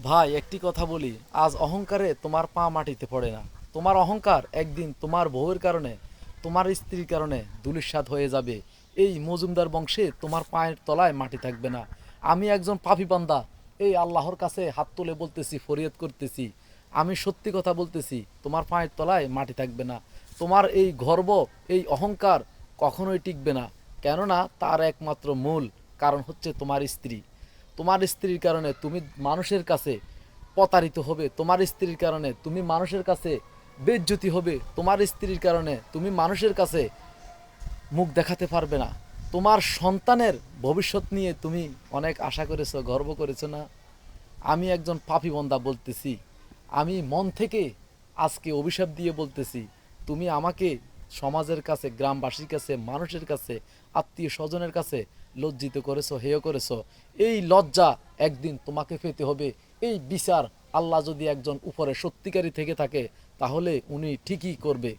ভাই, একটি কথা বলি। আজ অহংকারে তোমার পা মাটিতে পড়ে না। তোমার অহংকার একদিন তোমার বউয়ের কারণে, তোমার স্ত্রীর কারণে দুলিশ্বাদ হয়ে যাবে। এই মজুমদার বংশে তোমার পায়ের তলায় মাটি থাকবে না। আমি একজন পাপি বান্দা। এই আল্লাহর কাছে হাত তুলে বলতেছি, ফরিয়াদ করতেছি। আমি সত্যি কথা বলতেছি, তোমার পায়ের তলায় মাটি থাকবে না। তোমার এই গর্ব, এই অহংকার কখনোই টিকবে না। কেননা তার একমাত্র মূল কারণ হচ্ছে তোমার স্ত্রী। তোমার স্ত্রীর কারণে তুমি মানুষের কাছে প্রতারিত হবে, তোমার স্ত্রীর কারণে তুমি মানুষের কাছে বেজ্জতি হবে, তোমার স্ত্রীর কারণে তুমি মানুষের কাছে মুখ দেখাতে পারবে না। তোমার সন্তানের ভবিষ্যৎ নিয়ে তুমি অনেক আশা করেছ, গর্ব করেছ না? আমি একজন পাপি বন্দা বলতেছি। আমি মন থেকে আজকে অভিশাপ দিয়ে বলতেছি, তুমি আমাকে সমাজের কাছে, গ্রামবাসীর কাছে, মানুষের কাছে, আত্মীয় স্বজনের কাছে লজ্জিত করেছ, হেয় করেছ। এই লজ্জা একদিন তোমাকে পেতে হবে। এই বিচার আল্লাহ যদি একজন উপরে সত্যিকারী থেকে থাকে, তাহলে উনি ঠিকই করবে।